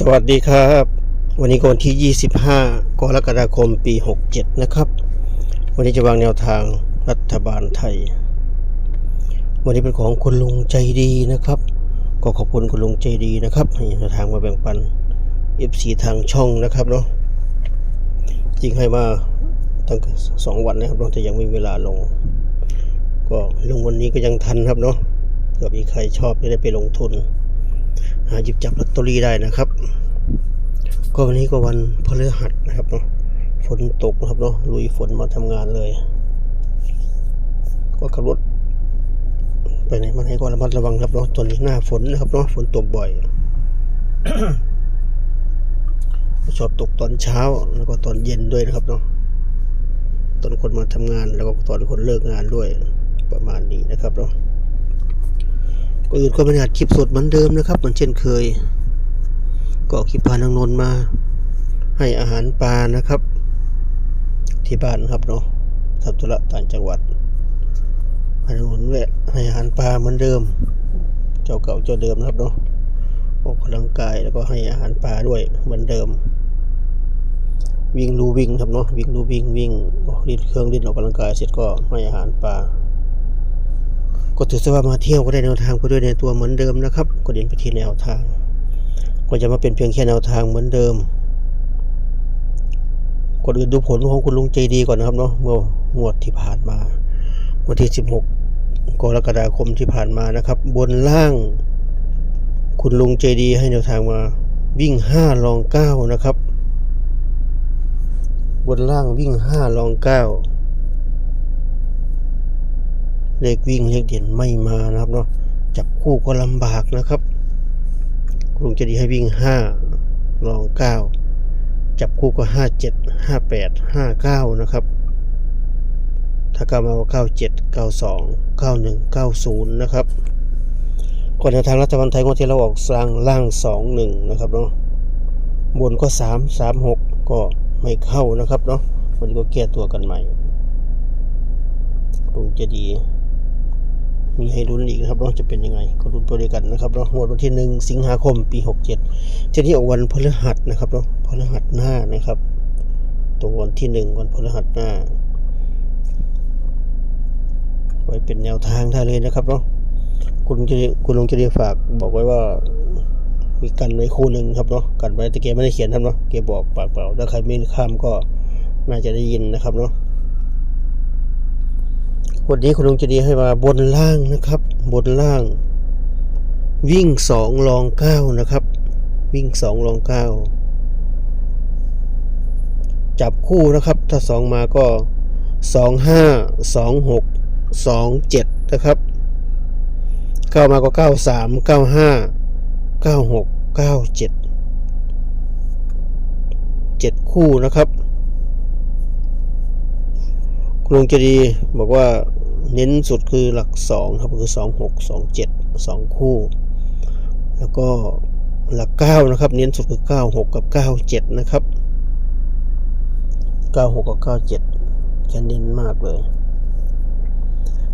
สวัสดีครับ วันนี้ก็วันที่ 25 กรกฎาคมปี 67 นะครับ วันนี้จะวางแนวทางรัฐบาลไทย วันนี้เป็นของคุณลุงใจดีนะครับ ก็ขอบคุณคุณลุงใจดีนะครับให้แนวทางมาแบ่งปัน FC ทางช่องนะครับเนาะจริงให้มาตั้งสองวันนะครับเนาจะยังไม่มีเวลาลง ก็ลงวันนี้ก็ยังทันครับเนาะเผื่อมีใครชอบจะได้ไปลงทุน หาหยิบจับลอตเตอรี่ได้นะครับ ก็วันนี้ก็วันพฤหัสนะครับเนาะฝนตกนะครับเนาะลุยฝนมาทำงานเลย ก็ขับรถไปไหนมาไหนก็ระมัดระวังครับเนาะตอนนี้หน้าฝนนะครับเนาะฝนตกบ่อยชอบตกตอนเช้าแล้วก็ตอนเย็นด้วยนะครับเนาะตอนคนมาทำงานแล้วก็ตอนคนเลิกงานด้วยประมาณนี้นะครับเนาะ อื่นก็บรรยากาศคลิปสดเหมือนเดิมนะครับเหมือนเช่นเคย ก็คลิปพานางนนมา ให้อาหารปลานะครับ ที่บ้านครับเนาะทับธุระต่างจังหวัดพานางนนแวะให้อาหารปลาเหมือนเดิม เจ้าเก่าเจ้าเดิมนะครับเนาะออกกำลังกายแล้วก็ให้อาหารปลาด้วยเหมือนเดิม วิ่งรูวิ่งครับเนาะวิ่งรูวิ่งวิ่งออกลิ้นเครื่องลิ้นออกกำลังกายเสร็จก็ให้อาหารปลา ก็ถือซะว่ามาเที่ยวก็ได้แนวทางไปด้วยในตัวเหมือนเดิมนะครับก็เดินไปที่แนวทาง ก็จะมาเป็นเพียงแค่แนวทางเหมือนเดิมก่อนอื่นดูผลของคุณลุงใจดีก่อนนะครับเนาะเมื่องวดที่ผ่านมาวันที่ 16 กรกฎาคมที่ผ่านมานะครับ บนล่าง คุณลุงใจดีให้แนวทางมาวิ่ง 5 ลอง 9 นะครับ บนล่างวิ่ง 5 ลอง 9 เลขวิ่งเลขเด่นไม่มานะครับเนาะจับคู่ก็ลำบากนะครับคงจะดีให้วิ่งห้าลองเก้าจับคู่ก็ห้าเจ็ดห้าแปดห้าเก้านะครับ ถ้าก้ามาว่าเก้าเจ็ดเก้าสองเก้าหนึ่งเก้าศูนย์นะครับก่อนในทางรัฐบาลไทยงวดที่เราออกสร้างล่างสองหนึ่งนะครับเนาะบนก็สามสามหกก็ไม่เข้านะครับเนาะวันนี้ก็แก้ตัวกันใหม่คงจะดี มีให้ลุ้นอีกนะครับเนาะจะเป็นยังไงก็ลุ้นไปด้วกันนะครับเนาะงวดวันที่หนึ่งสิงหาคมปีหกเจ็ดจะที่ออกวันพฤหัสนะครับเนาะพฤหัสหน้านะครับตรงวันที่หนึ่งวันพฤหัสหน้า ไว้เป็นแนวทางได้เลยนะครับเนาะคุณลงจะคุณลุงจะได้ฝากบอกไว้ว่ามีกันไว้คู่หนึ่งครับเนาะกันไว้แต่แกไม่ได้เขียนครับเนาะแกบอกปากเปล่าถ้าใครไม่ข้ามก็น่าจะได้ยินนะครับเนาะ วันนี้คุณลุงจะดีให้มาบนล่างนะครับ บนล่าง วิ่งสองลองเก้านะครับ วิ่งสองลองเก้าจับคู่นะครับ ถ้าสองมาก็สองห้าสองหกสองเจ็ดนะครับเก้ามาก็เก้าสามเก้าห้าเก้าหกเก้าเจ็ดเจ็ดคู่นะครับคุณลุงจะดีบอกว่า เน้นสุดคือหลักสองครับคือสองหกสองเจ็ดสองคู่ แล้วก็หลักเก้านะครับ เน้นสุดคือเก้าหกกับเก้าเจ็ดนะครับเก้าหกกับเก้าเจ็ดแค่เน้นมากเลย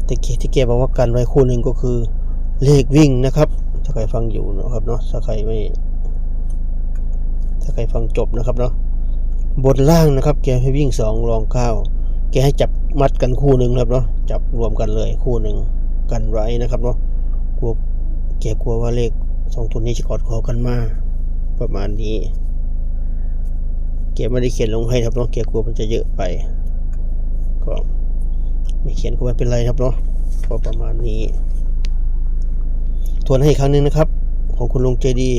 แต่เกที่แกบอกว่ากันไว้คู่หนึ่งก็คือเลขวิ่งนะครับ ถ้าใครฟังอยู่นะครับเนาะถ้าใครไม่ ถ้าใครฟังจบนะครับเนาะบนล่างนะครับแกให้วิ่งสองรองเก้า แกให้จับมัดกันคู่หนึ่งครับเนาะจับรวมกันเลยคู่หนึ่งกันไว้นะครับเนาะกลัวแกกลัวว่าเลขสองตัวนี้จะกอดคอกันมาประมาณนี้แกไม่ได้เขียนลงให้ครับเนาะแกกลัวมันจะเยอะไป ก็ไม่เขียนก็ไม่เป็นไรครับเนาะก็ประมาณนี้ทวนให้อีกครั้งหนึ่งนะครับ ของคุณลุงเจดี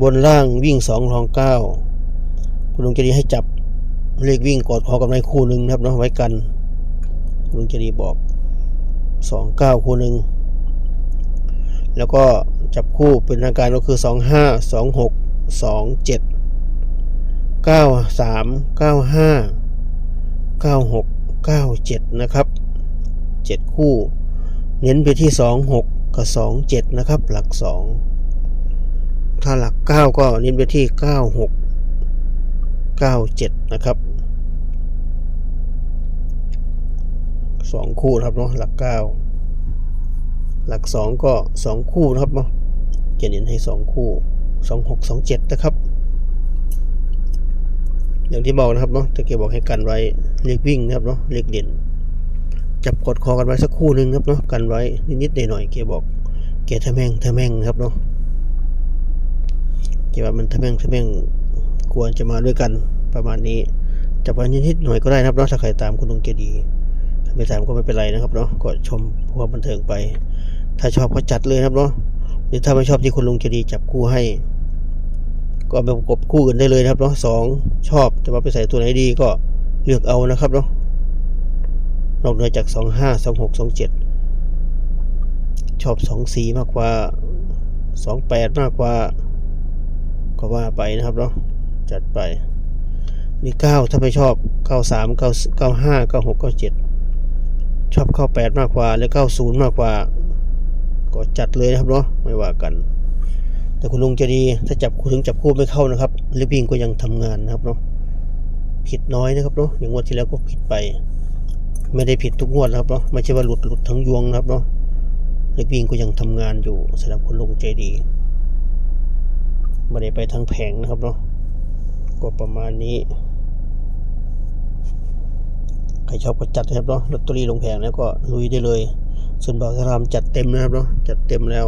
บนล่างวิ่งสองรองเก้าคุณลุงเจดีให้จับ เลขวิ่งกอดคอกับในคู่หนึ่งนะครับเนาะไว้กันลุงเจดีบอกสองเก้าคู่หนึ่งแล้วก็จับคู่เป็นทางการก็คือสองห้าสองหกสองเจ็ดเก้าสามเก้าห้าเก้าหกเก้าเจ็ดนะครับเจ็ดคู่ เน้นไปที่สองหกกับสองเจ็ดนะครับ หลักสองถ้าหลักเก้าก็เน้นไปที่เก้าหก 97 นะครับสองคู่นะครับเนาะหลักเก้าหลักสองก็สองคู่นะครับเนาะเขียนเน้นให้สองคู่สองหกสองเจ็ดนะครับ อย่างที่บอกนะครับเนาะตะเกียบบอกให้กันไว้เรียกวิ่งนะครับเนาะเรียกเด่นจับกดคอกันไว้สักคู่หนึ่งครับเนาะกันไว้นิดๆหน่อยๆเกียบอกเกียร์ทะแม่งทะแม่งครับเนาะเกียร์ว่ามันทะแม่งทะแม่ง ควรจะมาด้วยกันประมาณนี้จับว้นิดๆหน่อยก็ได้นะครับเนาะถ้าใครตามคุณลุงเกียร์ดีถ้าไม่ตามก็ไม่เป็นไรนะครับเนาะก็ชมความบันเทิงไป ถ้าชอบก็จัดเลยนะครับเนาะหรือถ้าไม่ชอบที่คุณลุงเกียร์ดีจับคู่ให้ ก็ไปประกบคู่อื่นได้เลยนะครับเนาะสองชอบจะมาไปใส่ตัวไหนดีก็เลือกเอานะครับเนาะนอกเหนือจากสองห้าสองหกสองเจ็ดชอบสองสี่มากกว่าสองแปดมากกว่า ก็ว่าไปนะครับเนาะ จัดไปนี่เก้าถ้าไม่ชอบเก้าสามเก้าเก้าห้าเก้าหกเก้าเจ็ดชอบเก้าแปดมากกว่าและเก้าศูนย์มากกว่า ก็จัดเลยนะครับเนาะไม่ว่ากัน แต่คุณลุงจะดีถ้าจับถึงจับคู่ไม่เข้านะครับลิฟวิ่งก็ยังทำงานนะครับเนาะผิดน้อยนะครับเนาะอย่างงวดที่แล้วก็ผิดไป ไม่ได้ผิดทุกงวดนะครับเนาะไม่ใช่ว่าหลุดหลุดทั้งยวงนะครับเนาะลิฟวิ่งก็ยังทำงานอยู่สำหรับคุณลุงใจดีไม่ได้ไปทั้งแผงนะครับเนาะ ก็ประมาณนี้ ใครชอบก็จัดนะครับเนาะลอตเตอรี่ลงแผงแล้วก็ลุยได้เลย ส่วนบ่าวสารามจัดเต็มนะครับเนาะจัดเต็มแล้ว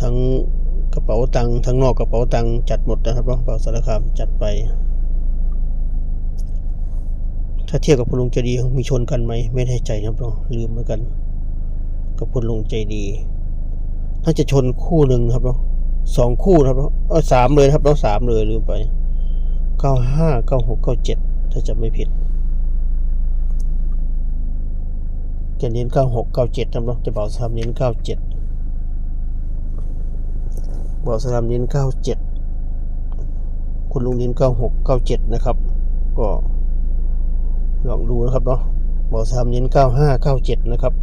ทั้งกระเป๋าตังค์ทั้งนอกกระเป๋าตังค์จัดหมดนะครับเนาะเป๋าสารคามจัดไป ถ้าเทียบกับคุณลุงใจดีมีชนกันไหมไม่แน่ใจนะครับเนาะลืมเหมือนกัน กับคุณลุงใจดีน่าจะชนคู่หนึ่งครับเนาะสองคู่ครับเนาะเออสามเลยครับเนาะสามเลยลืมไป เก้าห้าเก้าหกเก้าเจ็ดถ้าจะไม่ผิดจะเน้นเก้าหกเก้าเจ็ดนะเนาะจะเป๋าสามเน้นเก้าเจ็ดบอกสนามเน้น 97 คุณลุงเน้น 96 97 นะครับ ก็ลองดูนะครับเนาะบอกสนามเน้น 95 97 นะครับ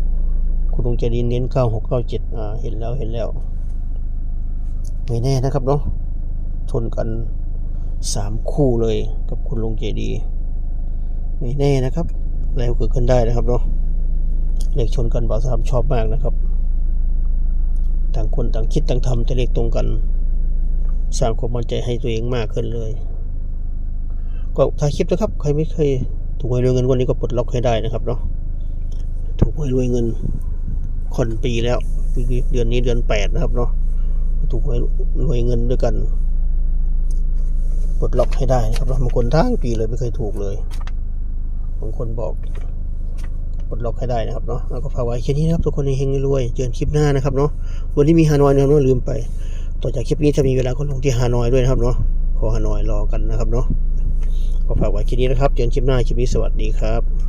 คุณลุงจะดีเน้น 96 97 อ่า เห็นแล้วเห็นแล้วไม่แน่นะครับเนาะชนกัน 3 คู่เลยกับคุณลุงเจดีไม่แน่นะครับอะไรก็เกิดขึ้นได้นะครับเนาะเลขชนกันบ่าวสามชอบมากนะครับ ต่างคนต่างคิดต่างทำแต่เลขตรงกัน สร้างความมั่นใจให้ตัวเองมากขึ้นเลย ก็ถ่ายคลิปนะครับ ใครไม่เคยถูกหวยรวยเงินวันนี้ก็ปลดล็อกให้ได้นะครับเนาะถูกหวยรวยเงินคนปีแล้วปีเดือนนี้เดือนแปดนะครับเนาะถูกหวยรวยเงินด้วยกัน ปลดล็อกให้ได้นะครับบางคนทั้งปีเลยไม่เคยถูกเลยบางคนบอกปลดล็อกให้ได้นะครับเนาะแล้วก็ฝากไว้แค่นี้นะครับทุกคนเฮงรวยเจอกันคลิปหน้านะครับเนาะวันนี้มีฮานอยนะครับเนาะลืมไป ต่อจากคลิปนี้จะมีเวลาก็ลงที่ฮานอยด้วยนะครับเนาะขอฮานอยรอกันนะครับเนาะก็ฝากไว้แค่นี้นะครับเจอกันคลิปหน้าคลิปนี้สวัสดีครับ